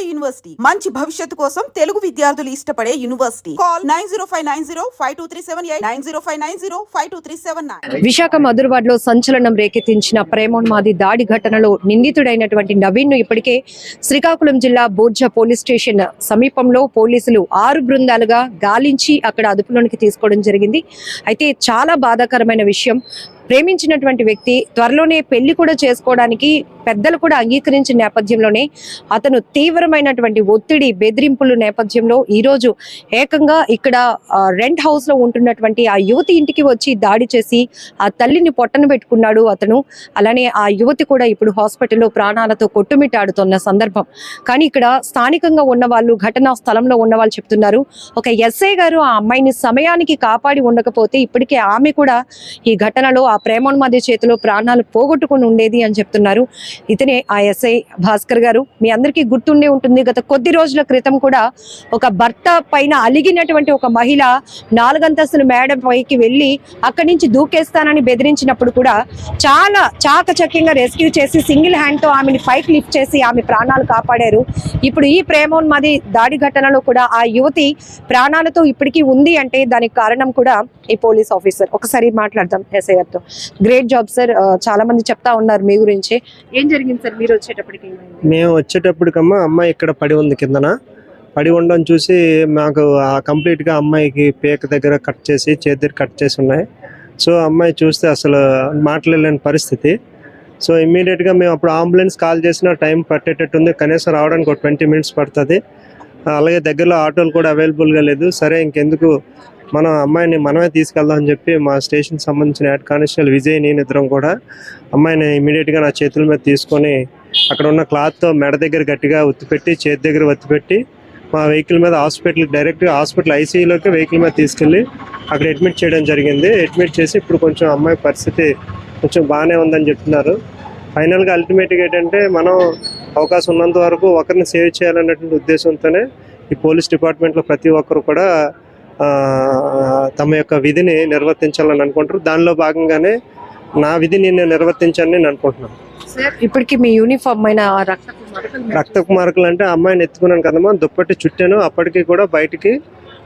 నాడు యూనివర్సిటీ. మంచి భవిష్యత్తు కోసం తెలుగు విద్యార్థులు ఇష్టపడే university. Call nine zero five nine zero five two three seven eight nine zero five nine zero five two three seven nine. Visakha మధురవాడ్లో సంచలనం రేకెత్తించిన ప్రేమోన్మాది దాడి ఘటనలో నిందితుడైనటువంటి నవీన్ను ఇప్పటికే శ్రీకాకుళం జిల్లా బూర్జ పోలీస్ స్టేషన్ సమీపంలో పోలీసులు ఆరు బృందాలుగా గాలించి అక్కడ అదుపులోనికి తీసుకోవడం జరిగింది. అయితే చాలా బాధాకరమైన విషయం ప్రేమించినటువంటి వ్యక్తి త్వరలోనే పెళ్ళి కూడా చేసుకోవడానికి పెద్దలు కూడా అంగీకరించిన నేపథ్యంలోనే అతను తీవ్రమైనటువంటి ఒత్తిడి బెదిరింపుల నేపథ్యంలో ఈ రోజు ఏకంగా ఇక్కడ రెంట్ హౌస్లో ఉంటున్నటువంటి ఆ యువతి ఇంటికి వచ్చి దాడి చేసి ఆ తల్లిని పొట్టన పెట్టుకున్నాడు అతను. అలానే ఆ యువతి కూడా ఇప్పుడు హాస్పిటల్లో ప్రాణాలతో కొట్టుమిట్టాడుతున్న సందర్భం. కానీ ఇక్కడ స్థానికంగా ఉన్న వాళ్ళు ఘటనా స్థలంలో ఉన్న వాళ్ళు చెప్తున్నారు ఒక ఎస్ఐ గారు ఆ అమ్మాయిని సమయానికి కాపాడి ఉండకపోతే ఇప్పటికే ఆమె కూడా ఈ ఘటనలో ఆ ప్రేమోన్మాది చేతిలో ప్రాణాలు పోగొట్టుకుని ఉండేది అని చెప్తున్నారు. ఇతనే ఆ ఎస్ఐ భాస్కర్ గారు. మీ అందరికీ గుర్తుండే ఉంటుంది గత కొద్ది రోజుల క్రితం కూడా ఒక భర్త పైన అలిగినటువంటి ఒక మహిళ నాలుగంతస్తుల మేడ పైకి వెళ్ళి అక్కడి నుంచి దూకేస్తానని బెదిరించినప్పుడు కూడా చాలా చాకచక్యంగా రెస్క్యూ చేసి సింగిల్ హ్యాండ్తో ఆమెని పైకి లిఫ్ట్ చేసి ఆమె ప్రాణాలు కాపాడారు. ఇప్పుడు ఈ ప్రేమోన్మాది దాడి ఘటనలో కూడా ఆ యువతి ప్రాణాలతో ఇప్పటికీ ఉంది అంటే దానికి కారణం కూడా ఈ పోలీస్ ఆఫీసర్. ఒకసారి మాట్లాడదాం ఎస్ఐ గారితో. గ్రేట్ జాబ్ సార్ చాలా మంది చెప్తా ఉన్నారు మీ గురించి. ఏం జరిగింది సార్ మీరు వచ్చేటప్పటికి మేము వచ్చేటప్పటికమ్మా అమ్మాయి ఇక్కడ పడి ఉంది కిందన. పడి ఉండడం చూసి మాకు ఆ కంప్లీట్గా అమ్మాయికి పేక దగ్గర కట్ చేసి చేతి కట్ చేసి ఉన్నాయి. సో అమ్మాయి చూస్తే అసలు మాట్లాడలేని పరిస్థితి. సో ఇమ్మీడియట్గా మేము అప్పుడు అంబులెన్స్ కాల్ చేసిన టైం పట్టేటట్టు ఉంది కనీసం రావడానికి ఒక ట్వంటీ మినిట్స్ పడుతుంది. అలాగే దగ్గరలో ఆటోలు కూడా అవైలబుల్గా లేదు. సరే ఇంకెందుకు? మనం అమ్మాయిని మనమే తీసుకెళ్దాం అని చెప్పి మా స్టేషన్ సంబంధించిన హెడ్ కానిస్టేబుల్ విజయ్ నేను ఇద్దరం కూడా అమ్మాయిని ఇమీడియట్గా నా చేతుల మీద తీసుకొని అక్కడ ఉన్న క్లాత్తో మెడ దగ్గర గట్టిగా ఒత్తిపెట్టి చేతి దగ్గర ఒత్తిపెట్టి మా వెహికల్ మీద హాస్పిటల్ డైరెక్ట్గా హాస్పిటల్ ఐసీయూలోకి వెహికల్ మీద తీసుకెళ్ళి అక్కడ అడ్మిట్ చేయడం జరిగింది. అడ్మిట్ చేసి ఇప్పుడు కొంచెం అమ్మాయి పరిస్థితి కొంచెం బాగానే ఉందని చెప్తున్నారు. ఫైనల్గా అల్టిమేట్గా ఏంటంటే మనం అవకాశం ఉన్నంత వరకు ఒకరిని సేవ్ చేయాలన్నటువంటి ఉద్దేశంతోనే ఈ పోలీస్ డిపార్ట్మెంట్లో ప్రతి ఒక్కరు కూడా తమ యొక్క విధిని నిర్వర్తించాలని అనుకుంటారు. దానిలో భాగంగానే నా విధిని నేను నిర్వర్తించాలని నేను అనుకుంటున్నాను. ఇప్పటికి మీ యూనిఫామ్ అయిన రక్తపు మార్కులు అంటే అమ్మాయిని ఎత్తుకున్నాను కదమ్మా దుప్పటి చుట్టాను. అప్పటికి కూడా బయటికి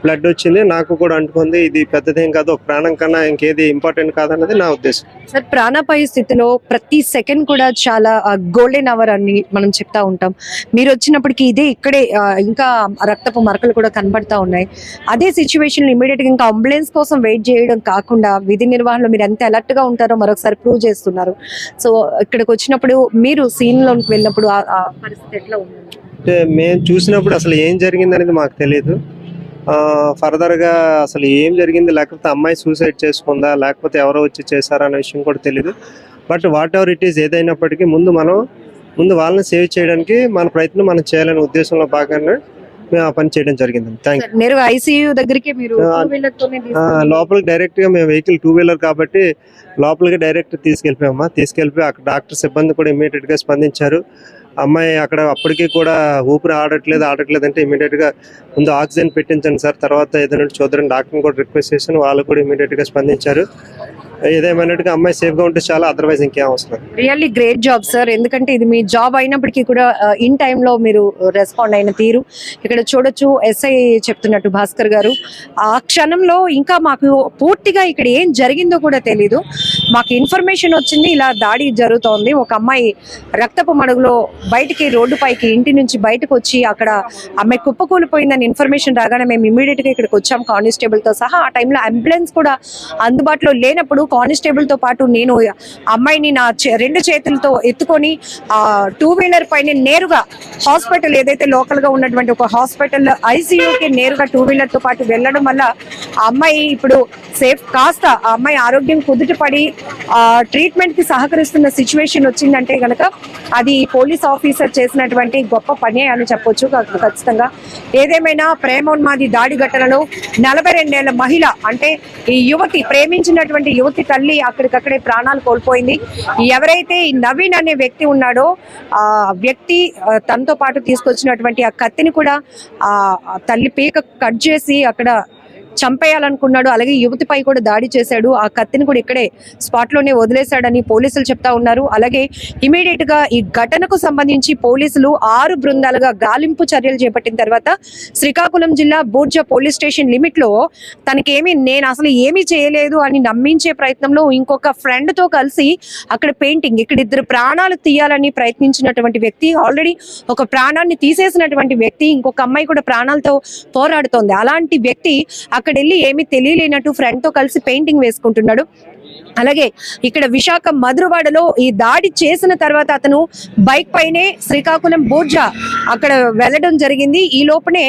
బ్లడ్ వచ్చింది నాకు కూడా అంటుకుంది ఇది పెద్దదేం కాదు ఒక ప్రాణం కన్నా ఇంకేది ఇంపార్టెంట్ కాదన్నది నా ఉద్దేశం. సార్ ప్రాణాపాయ స్థితిలో ప్రతి సెకండ్ కూడా చాలా గోల్డెన్ అవర్ అని మనం చెప్తా ఉంటాం. మీరు వచ్చినప్పటికీ ఇదే ఇక్కడే ఇంకా రక్తపు మరకలు కూడా కనబడతా ఉన్నాయి. అదే సిచ్యువేషన్ ఇమీడియట్గా ఇంకా అంబులెన్స్ కోసం వెయిట్ చేయడం కాకుండా విధి నిర్వహణలో మీరు ఎంత అలర్ట్గా ఉంటారో మరొకసారి ప్రూవ్ చేస్తున్నారు. సో ఇక్కడికి వచ్చినప్పుడు మీరు సీన్లోకి వెళ్ళినప్పుడు పరిస్థితి ఎట్లా ఉంది? అంటే మేము చూసినప్పుడు అసలు ఏం జరిగింది అనేది మాకు తెలియదు ఫర్దర్గా అసలు ఏం జరిగింది? లేకపోతే అమ్మాయి సూసైడ్ చేసుకుందా? లేకపోతే ఎవరో వచ్చి చేశారా అనే విషయం కూడా తెలియదు but whatever it is ఏదైనప్పటికీ ముందు మనం ముందు వాళ్ళని సేవ్ చేయడానికి మన ప్రయత్నం మనం చేయాలనే ఉద్దేశంలో భాగంగా మేము ఆ పని చేయడం జరిగింది. థ్యాంక్ ఐసీయూ దగ్గరికి మీరు లోపలికి డైరెక్ట్గా మేము వెహికల్ టూ వీలర్ కాబట్టి లోపలికి డైరెక్ట్ తీసుకెళ్ళిపోయామా తీసుకెళ్ళిపోయి అక్కడ డాక్టర్ సిబ్బంది కూడా ఇమీడియట్గా స్పందించారు. అమ్మాయి అక్కడ అప్పటికి కూడా ఊపిరి ఆడట్లేదు ఆడట్లేదు అంటే ఇమీడియట్గా ముందు ఆక్సిజన్ పెట్టించండి సార్. తర్వాత ఏదైనా చూద్దాం. డాక్టర్ని కూడా రిక్వెస్ట్ చేశాను. వాళ్ళు కూడా ఇమీడియట్గా స్పందించారు. ఏదేమైనట్టుగా అమ్మాయి సేఫ్గా ఉంటే చాలా అదర్వైజ్ ఇంకేం అవసరం రియల్లీ గ్రేట్ జాబ్ సార్ ఎందుకంటే ఇది మీ జాబ్ అయినప్పటికీ కూడా uh, ఇన్లో మీరు రెస్పాండ్ అయిన తీరు. ఇక్కడ చూడొచ్చు ఎస్ఐ చెప్తున్నట్టు భాస్కర్ గారు. ఆ క్షణంలో ఇంకా మాకు పూర్తిగా ఇక్కడ ఏం జరిగిందో కూడా తెలీదు. మాకు ఇన్ఫర్మేషన్ వచ్చింది ఇలా దాడి జరుగుతోంది. ఒక అమ్మాయి రక్తపు మడుగులో బయటికి రోడ్డు పైకి ఇంటి నుంచి బయటకు వచ్చి అక్కడ అమ్మాయి కుప్పకూలిపోయిందని ఇన్ఫర్మేషన్ రాగానే మేము ఇమీడియట్గా ఇక్కడికి వచ్చాం కానిస్టేబుల్తో సహా. ఆ టైంలో అంబులెన్స్ కూడా అందుబాటులో లేనప్పుడు కానిస్టేబుల్తో పాటు నేను అమ్మాయిని నా చే- రెండు చేతులతో ఎత్తుకొని ఆ టూ వీలర్ పైన నేరుగా హాస్పిటల్ ఏదైతే లోకల్గా ఉన్నటువంటి ఒక హాస్పిటల్ ఐసీయూకి నేరుగా టూ వీలర్తో పాటు వెళ్ళడం వల్ల ఆ అమ్మాయి ఇప్పుడు సేఫ్ కాస్త ఆ అమ్మాయి ఆరోగ్యం కుదుటపడి ట్రీట్మెంట్కి సహకరిస్తున్న సిచ్యువేషన్ వచ్చిందంటే కనుక అది పోలీస్ ఆఫీసర్ చేసినటువంటి గొప్ప పనే అని చెప్పొచ్చు. ఖచ్చితంగా ఏదేమైనా ప్రేమోన్మాది దాడి ఘటనలో నలభై రెండేళ్ళ మహిళ అంటే ఈ యువతి ప్రేమించినటువంటి యువతి తల్లి అక్కడికక్కడే ప్రాణాలు కోల్పోయింది. ఎవరైతే ఈ నవీన్ అనే వ్యక్తి ఉన్నాడో ఆ వ్యక్తి తనతో పాటు తీసుకొచ్చినటువంటి ఆ కత్తిని కూడా ఆ తల్లి పీక కట్ చేసి అక్కడ చంపేయాలనుకున్నాడు. అలాగే యువతిపై కూడా దాడి చేశాడు. ఆ కత్తిని కూడా ఇక్కడే స్పాట్లోనే వదిలేశాడని పోలీసులు చెప్తా ఉన్నారు. అలాగే ఇమీడియట్గా ఈ ఘటనకు సంబంధించి పోలీసులు ఆరు బృందాలుగా గాలింపు చర్యలు చేపట్టిన తర్వాత శ్రీకాకుళం జిల్లా బూర్జ పోలీస్ స్టేషన్ లిమిట్లో తనకేమి నేను అసలు ఏమీ చేయలేదు అని నమ్మించే ప్రయత్నంలో ఇంకొక ఫ్రెండ్తో కలిసి అక్కడ పెయింటింగ్ ఇక్కడ ఇద్దరు ప్రాణాలు తీయాలని ప్రయత్నించినటువంటి వ్యక్తి ఆల్రెడీ ఒక ప్రాణాన్ని తీసేసినటువంటి వ్యక్తి ఇంకొక అమ్మాయి కూడా ప్రాణాలతో పోరాడుతోంది. అలాంటి వ్యక్తి అక్కడ వెళ్ళి ఏమీ తెలియలేనట్టు ఫ్రెండ్తో కలిసి పెయింటింగ్ వేసుకుంటున్నాడు. అలాగే ఇక్కడ విశాఖ మధురవాడలో ఈ దాడి చేసిన తర్వాత అతను బైక్ పైనే శ్రీకాకుళం బోర్జా అక్కడ వెళ్ళడం జరిగింది. ఈ లోపనే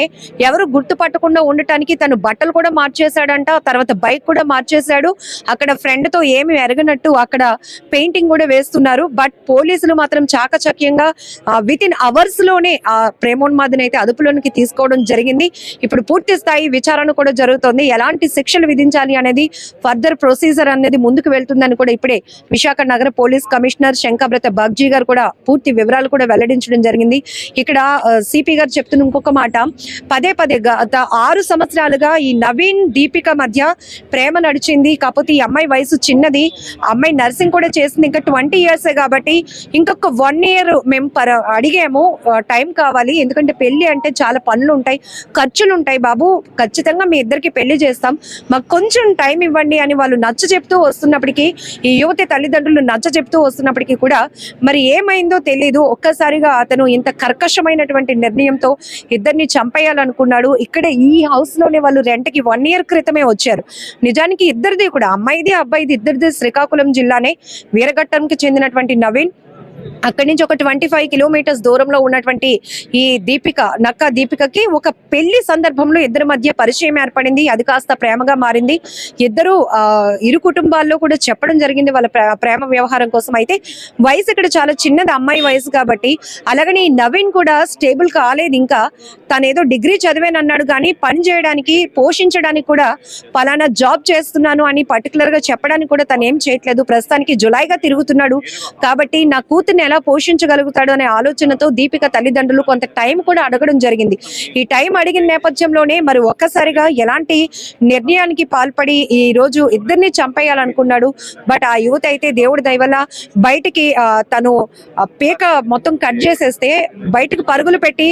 ఎవరు గుర్తుపట్టకుండా ఉండటానికి తను బట్టలు కూడా మార్చేశాడంట తర్వాత బైక్ కూడా మార్చేశాడు. అక్కడ ఫ్రెండ్తో ఏమి ఎరగనట్టు అక్కడ పెయింటింగ్ కూడా వేస్తున్నారు. బట్ పోలీసులు మాత్రం చాకచక్యంగా విత్ ఇన్ అవర్స్లోనే ఆ ప్రేమోన్మాదిని అయితే అదుపులోనికి తీసుకోవడం జరిగింది. ఇప్పుడు పూర్తి స్థాయి విచారణ కూడా జరుగుతోంది. ఎలాంటి శిక్షలు విధించాలి అనేది ఫర్దర్ ప్రొసీజర్ అనేది ముందుకు వెళ్తుందని కూడా ఇప్పుడే విశాఖ నగర పోలీస్ కమిషనర్ శంకబ్రత బాగ్జీ గారు కూడా పూర్తి వివరాలు కూడా వెల్లడించడం జరిగింది. ఇక్కడ సిపి గారు చెప్తున్న ఇంకొక మాట పదే పదే గత ఆరు సంవత్సరాలుగా ఈ నవీన్ దీపిక మధ్య ప్రేమ నడిచింది. కాకపోతే ఈ అమ్మాయి వయసు చిన్నది. అమ్మాయి నర్సింగ్ కూడా చేసింది ఇంకా ట్వంటీ ఇయర్స్ కాబట్టి ఇంకొక వన్ ఇయర్ మేము పర అడిగాము టైం కావాలి. ఎందుకంటే పెళ్ళి అంటే చాలా పనులు ఉంటాయి ఖర్చులు ఉంటాయి బాబు. ఖచ్చితంగా మీ ఇద్దరికి పెళ్ళి చేస్తాం. మాకు కొంచెం టైం ఇవ్వండి అని వాళ్ళు నచ్చ చెప్తూ వస్తున్నప్పటికీ ఈ యువతి తల్లిదండ్రులు నచ్చ చెప్తూ వస్తున్నప్పటికీ కూడా మరి ఏమైందో తెలియదు ఒక్కసారిగా అతను ఇంత కర్కశమైనటువంటి నిర్ణయంతో ఇద్దరిని చంపేయాలనుకున్నాడు. ఇక్కడే ఈ హౌస్లోనే వాళ్ళు రెంట్కి వన్ ఇయర్ క్రితమే వచ్చారు. నిజానికి ఇద్దరిది కూడా అమ్మాయిది అబ్బాయిది ఇద్దరిది శ్రీకాకుళం జిల్లానే వీరఘట్టంకి చెందినటువంటి నవీన్. అక్కడి నుంచి ఒక ట్వంటీ ఫైవ్ కిలోమీటర్స్ దూరంలో ఉన్నటువంటి ఈ దీపిక నక్క దీపికకి ఒక పెళ్ళి సందర్భంలో ఇద్దరి మధ్య పరిచయం ఏర్పడింది. అది కాస్త ప్రేమగా మారింది. ఇద్దరు ఆ, ఇరు కుటుంబాల్లో కూడా చెప్పడం జరిగింది వాళ్ళ ప్రేమ వ్యవహారం కోసం. అయితే వయసు ఇక్కడ చాలా చిన్నది అమ్మాయి వయసు కాబట్టి. అలాగని నవీన్ కూడా స్టేబుల్ కాలేదు ఇంకా. తను ఏదో డిగ్రీ చదివాను అన్నాడు కానీ పని చేయడానికి పోషించడానికి కూడా పలానా జాబ్ చేస్తున్నాను అని పర్టికులర్గా చెప్పడానికి కూడా తను ఏం చేయట్లేదు. ప్రస్తుతానికి జులైగా తిరుగుతున్నాడు. కాబట్టి నా కూతుర్ని ఎలా పోషించగలుగుతాడు అనే ఆలోచనతో దీపిక తల్లిదండ్రులు కొంత టైం కూడా అడగడం జరిగింది. ఈ టైం అడిగిన నేపథ్యంలోనే మరి ఒక్కసారిగా ఎలాంటి నిర్ణయానికి పాల్పడి ఈ రోజు ఇద్దరిని చంపేయాలనుకున్నాడు. బట్ ఆ యువత అయితే దేవుడి దయవల్ల బయటికి తను పీక మొత్తం కట్ చేసేస్తే బయటకు పరుగులు పెట్టి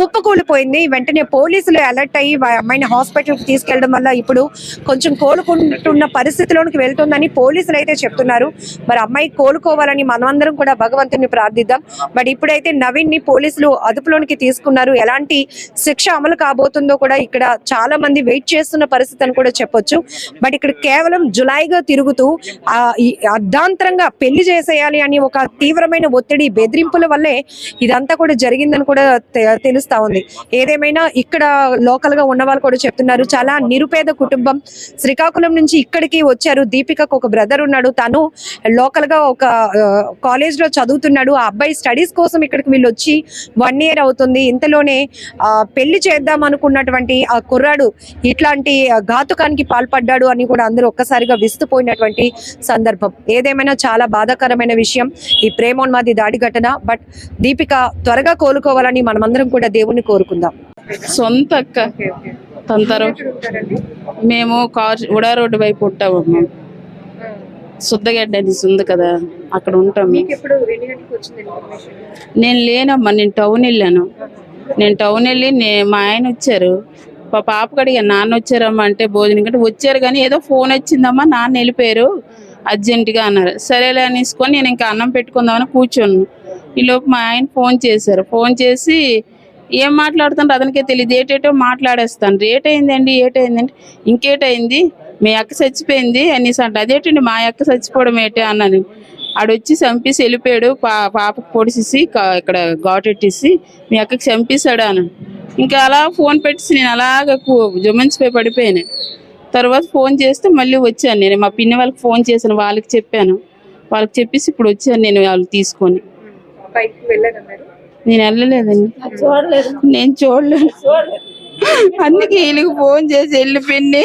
కుప్పకూలిపోయింది వెంటనే పోలీసులు అలర్ట్ అయ్యి అమ్మాయిని హాస్పిటల్కి తీసుకెళ్ళడం వల్ల ఇప్పుడు కొంచెం కోలుకుంటున్న పరిస్థితిలోనికి వెళ్తుందని పోలీసులు అయితే చెప్తున్నారు. మరి అమ్మాయి కోలుకోవాలని మనమందరం కూడా భగవంతుని ప్రార్థిద్దాం. బట్ ఇప్పుడైతే నవీన్ని పోలీసులు అదుపులోనికి తీసుకున్నారు. ఎలాంటి శిక్ష అమలు కాబోతుందో కూడా ఇక్కడ చాలా మంది వెయిట్ చేస్తున్న పరిస్థితి అని కూడా చెప్పొచ్చు. బట్ ఇక్కడ కేవలం జులైగా తిరుగుతూ అర్ధాంతరంగా పెళ్ళి చేసేయాలి అని ఒక తీవ్రమైన ఒత్తిడి బెదిరింపుల వల్లే ఇదంతా కూడా జరిగిందని కూడా తెలుస్తా ఉంది. ఏదేమైనా ఇక్కడ లోకల్గా ఉన్న వాళ్ళు కూడా చెప్తున్నారు. చాలా నిరుపేద కుటుంబం శ్రీకాకుళం నుంచి ఇక్కడికి వచ్చారు. దీపికకు ఒక బ్రదర్ ఉన్నాడు. తను లోకల్గా ఒక కాలేజ్లో చదువుతున్నాడు. ఆ అబ్బాయి స్టడీస్ కోసం ఇక్కడికి వీళ్ళు వచ్చి వన్ ఇయర్ అవుతుంది. ఇంతలోనే పెళ్ళి చేద్దాం అనుకున్నటువంటి ఆ కుర్రాడు ఇట్లాంటి ఘాతుకానికి పాల్పడ్డాడు అని కూడా అందరూ ఒక్కసారిగా విస్తుపోయినటువంటి సందర్భం. ఏదేమైనా చాలా బాధాకరమైన విషయం. ఈ ప్రేమోన్మాది దాడి ఘటన. బట్ దీపిక త్వరగా కోలుకోవాలని మనమందరం కూడా దేవుణ్ణి కోరుకుందాం. సొంత అక్క. తన తరఫు మేము కార్ ఉడా రోడ్డు వైపు ఉంటాము శుద్ధగడ్డ అది ఉంది కదా అక్కడ ఉంటాము నేను లేనమ్మా నేను టౌన్ వెళ్ళాను. నేను టౌన్ వెళ్ళి నే- మా ఆయన వచ్చారు. మా పాపకు అడిగాను నాన్న వచ్చారమ్మా అంటే భోజనం కంటే వచ్చారు కానీ ఏదో ఫోన్ వచ్చిందమ్మా నాన్న వెళ్ళిపోయారు. అర్జెంటుగా అన్నారు. సరేలే అనేసుకొని నేను ఇంకా అన్నం పెట్టుకుందామని కూర్చున్నాను ఈలోపు మా ఆయన ఫోన్ చేశారు. ఫోన్ చేసి ఏం మాట్లాడుతుంటే అతనికే తెలియదు ఏటేటో మాట్లాడేస్తాను. రేట్ అయిందండి ఏటైందండి ఇంకేటైంది మీ అక్క చచ్చిపోయింది అనేసి అంట. అదేటండి మా అక్క చచ్చిపోవడం ఏంటి అన్నాను. ఆడొచ్చి చంపేసి వెళ్ళిపోయాడు పా పాపకు పొడిసేసి ఇక్కడ ఘాటెట్టేసి మీ అక్కకి చంపేశాడు అని ఇంకా అలా ఫోన్ పెట్టేసి నేను అలాగ జుమంచిపోయి పడిపోయాను. తర్వాత ఫోన్ చేస్తే మళ్ళీ వచ్చాను నేను. మా పిన్ని వాళ్ళకి ఫోన్ చేశాను వాళ్ళకి చెప్పాను. వాళ్ళకి చెప్పేసి ఇప్పుడు వచ్చాను నేను వాళ్ళు తీసుకొని. నేను వెళ్ళలేదండి. నేను చూడలేదు. అందుకే వీళ్ళకి ఫోన్ చేసి వెళ్ళిపోయింది.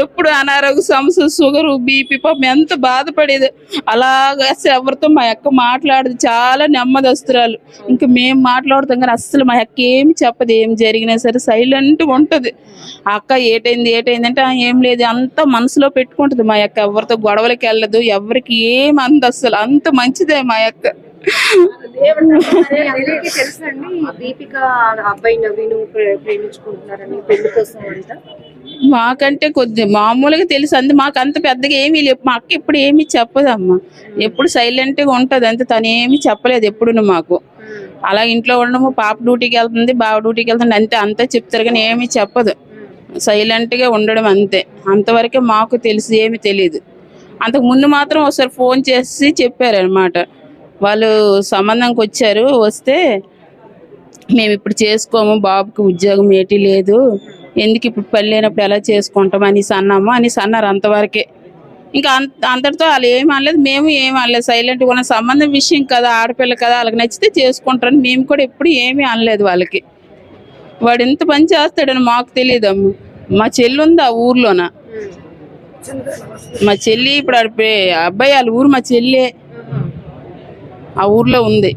ఎప్పుడు అనారోగ్య సమస్య షుగర్ బీపీ పాపం ఎంత బాధపడేది. అలాగా అసలు ఎవరితో మా అక్క మాట్లాడదు. చాలా నెమ్మది వస్తురాలు ఇంకా మేము మాట్లాడుతాం కానీ అస్సలు మా అక్క ఏమి చెప్పదు. ఏం జరిగినా సరే సైలెంట్ ఉంటుంది. అక్క ఏటైంది ఏటైంది అంటే ఏం లేదు. అంత మనసులో పెట్టుకుంటుంది మా అక్క. ఎవరితో గొడవలకి వెళ్ళదు ఎవరికి ఏం అంద అస్సలు. అంత మంచిదే మా అక్క. తెలుసండి దీపిక అబ్బాయి నవీను ప్రే- ప్రేమించుకుంటున్నారని పెళ్ళి కోసం అంట. మాకంటే కొద్ది మామూలుగా తెలుసు అంది మాకు అంత పెద్దగా ఏమీ లేవు. మా అక్క ఎప్పుడు ఏమీ చెప్పదమ్మా. ఎప్పుడు సైలెంట్గా ఉంటది అంతే. తను ఏమీ చెప్పలేదు ఎప్పుడు మాకు. అలా ఇంట్లో ఉండము పాప డ్యూటీకి వెళ్తుంది బావ డ్యూటీకి వెళ్తుంది అంతే. అంతే చెప్తారు కానీ ఏమీ చెప్పదు. సైలెంట్గా ఉండడం అంతే. అంతవరకే మాకు తెలిసి ఏమీ తెలియదు అంతకు ముందు మాత్రం ఒకసారి ఫోన్ చేసి చెప్పారు అనమాట వాళ్ళు సంబంధంకి వచ్చారు వస్తే మేము ఇప్పుడు చేసుకోము బాబుకి ఉద్యోగం ఏటి లేదు ఎందుకు ఇప్పుడు పని లేనప్పుడు ఎలా చేసుకుంటాం అనేసి అన్నాము అనేసి అన్నారు అంతవరకే. ఇంకా అంత అంతటితో వాళ్ళు ఏం అనలేదు మేము ఏం అనలేదు సైలెంట్గా ఉన్న సంబంధం విషయం కదా ఆడపిల్ల కదా వాళ్ళకి నచ్చితే చేసుకుంటారని మేము కూడా ఎప్పుడు ఏమీ అనలేదు వాళ్ళకి. వాడు ఎంత పని చేస్తాడని మాకు తెలియదమ్మ మా చెల్లి ఉంది ఆ ఊర్లోన? మా చెల్లి ఇప్పుడు అబ్బాయి వాళ్ళ ఊరు మా చెల్లి. ఆ ఊర్లో ఉంది.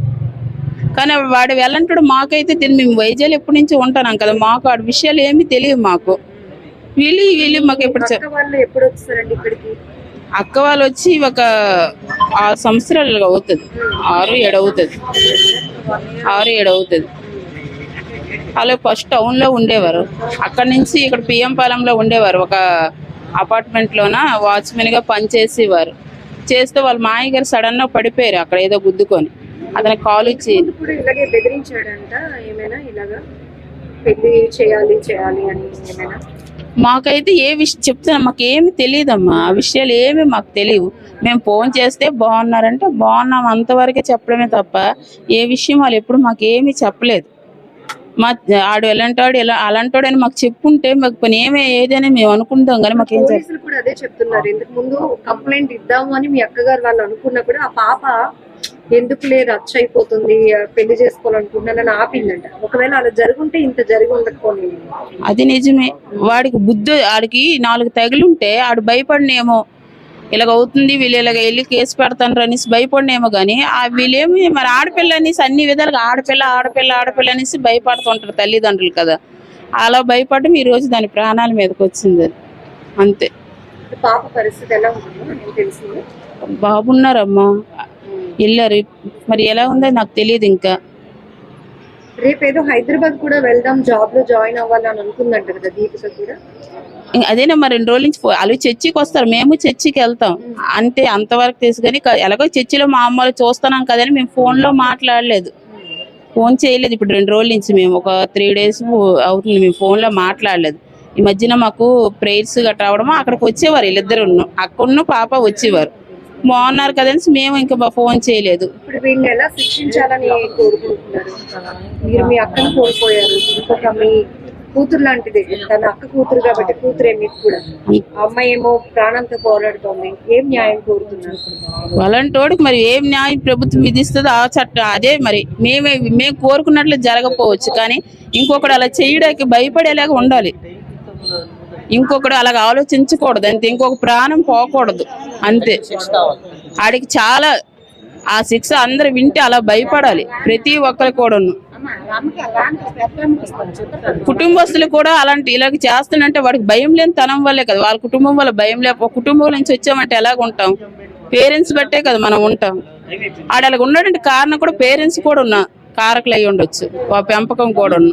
కానీ వాడు వెళ్ళంటాడు మాకైతే తెలియదు మేము వైజాగ్ ఎప్పటి నుంచి ఉంటున్నాం కదా మాకు ఆ విషయాలు ఏమీ తెలియదు మాకు. వీళ్ళు వీళ్ళు మాకు ఎప్పుడు అక్క వాళ్ళు ఎప్పుడు వస్తారండి ఇక్కడికి? అక్క వాళ్ళు వచ్చి ఒక ఆరు సంవత్సరాలు అవుతుంది. ఆరు ఏడు అవుతుంది. ఆరు ఏడు అవుతుంది. అలా ఫస్ట్ టౌన్లో ఉండేవారు. అక్కడ నుంచి ఇక్కడ పిఎం పాలెంలో ఉండేవారు. ఒక అపార్ట్మెంట్ లోన వాచ్మెన్గా పనిచేసేవారు. చేస్తే వాళ్ళ మాయ గారు సడన్గా పడిపోయారు అక్కడ ఏదో గుద్దుకొని. అతనికి కాల్ ఇచ్చి ఇప్పుడు ఇలాగే బెదిరించాడంట ఏమైనా ఇలాగా? పెళ్ళి చేయాలి చేయాలి అని ఏమైనా? మాకైతే ఏ విషయం చెప్తున్నా మాకు ఏమి తెలియదమ్మా ఆ విషయాలు ఏమి మాకు తెలియవు. మేము ఫోన్ చేస్తే బాగున్నారంటే బాగున్నాం అంతవరకే చెప్పడమే తప్ప ఏ విషయం వాళ్ళు ఎప్పుడు మాకు ఏమీ చెప్పలేదు. మా ఆడు ఎలాంటాడు ఎలా అలాంటాడు అని మాకు చెప్పుంటే మాకు పని ఏమే ఏదైనా మేము అనుకుంటాం కానీ మాకేం చెప్ప పోలీసులు కూడా అదే చెప్తున్నారు. ఇంతకు ముందు కంప్లైంట్ ఇద్దాము అని మీ అక్కగారు వాళ్ళు అనుకున్నా కూడా ఆ పాప ఎందుకులే రచ్చ అయిపోతుంది పెళ్ళి చేసుకోవాలనుకుంటున్నానని ఆపిందంట. ఒకవేళ అలా జరుగుంటే ఇంత జరిగి ఉండకపోయి అది నిజమే. వాడికి బుద్ధి ఆడికి నాలుగు తగిలుంటే ఆడు భయపడినేమో. ఇలాగ అవుతుంది వీళ్ళు ఇలాగ వెళ్ళి కేసు పెడతాను అనేసి భయపడినేమో కానీ ఆ వీళ్ళేమి మరి ఆడపిల్ల అనేసి అన్ని విధాలుగా ఆడపిల్ల ఆడపిల్ల ఆడపిల్ల అనేసి భయపడుతుంటారు తల్లిదండ్రులు కదా. అలా భయపడడం ఈ రోజు దాని ప్రాణాల మీదకి వచ్చింది. అంతే. పాప పరిస్థితి ఎలా బాగున్నారమ్మా వెళ్ళారు. మరి ఎలా ఉందో నాకు తెలియదు ఇంకా. రేపు ఏదో హైదరాబాద్ కూడా వెళ్దాం జాబ్లో జాయిన్ అవ్వాలని అనుకుందంట కదా దీపిక కూడా. ఇంక అదేనా మరి రెండు రోజుల నుంచి వాళ్ళు చర్చికి వస్తారు మేము చర్చికి వెళ్తాం. అంతే అంతవరకు తీసుకొని ఎలాగో చర్చిలో మా అమ్మలు చూస్తున్నాం కదని మేము ఫోన్లో మాట్లాడలేదు. ఫోన్ చేయలేదు ఇప్పుడు రెండు రోజుల నుంచి మేము. ఒక త్రీ డేస్ అవుతుంది మేము ఫోన్లో మాట్లాడలేదు. ఈ మధ్యన మాకు ప్రేయర్స్ గట్రా అవడము అక్కడికి వచ్చేవారు వీళ్ళిద్దరు అక్కడున్న పాప వచ్చేవారు. బాగున్నారు కదనేసి మేము ఇంకా ఫోన్ చేయలేదు. ఇప్పుడు వీళ్ళని ఎలా శిక్షించాలని కోరుకుంటున్నారు? మీరు మీ అక్కను కోల్పోయారు. ఇంకొక మీ కూతురు లాంటిది. తన అక్క కూతురు కాబట్టి కూతురే మీకు కూడా. అమ్మాయి ఏమో ప్రాణంతో పోరాడుతోంది. ఏం న్యాయం కోరుతున్నారు? అలాంటోడికి మరి ఏం న్యాయం ప్రభుత్వం విధిస్తుందో ఆ చట్టం అదే మరి. మేమే మేము కోరుకున్నట్లు జరగకపోవచ్చు కానీ ఇంకొకడు అలా చేయడానికి భయపడేలాగా ఉండాలి. ఇంకొకడు అలాగ ఆలోచించకూడదు అంతే. ఇంకొక ప్రాణం పోకూడదు అంతే. ఆడికి చాలా ఆ శిక్ష అందరు వింటే అలా భయపడాలి ప్రతి ఒక్కరు కూడాను. కుటుంబస్తులు కూడా అలాంటి ఇలాగ చేస్తానంటే వాడికి భయం లేని తనం వల్లే కదా వాళ్ళ కుటుంబం వల్ల భయం లేక కుటుంబం నుంచి వచ్చామంటే ఎలాగ ఉంటాం? పేరెంట్స్ బట్టే కదా మనం ఉంటాం. ఆడ అలాగ ఉండడానికి కారణం కూడా పేరెంట్స్ కూడా ఉన్న కారకులు అయి ఉండొచ్చు పెంపకం కూడా ఉన్న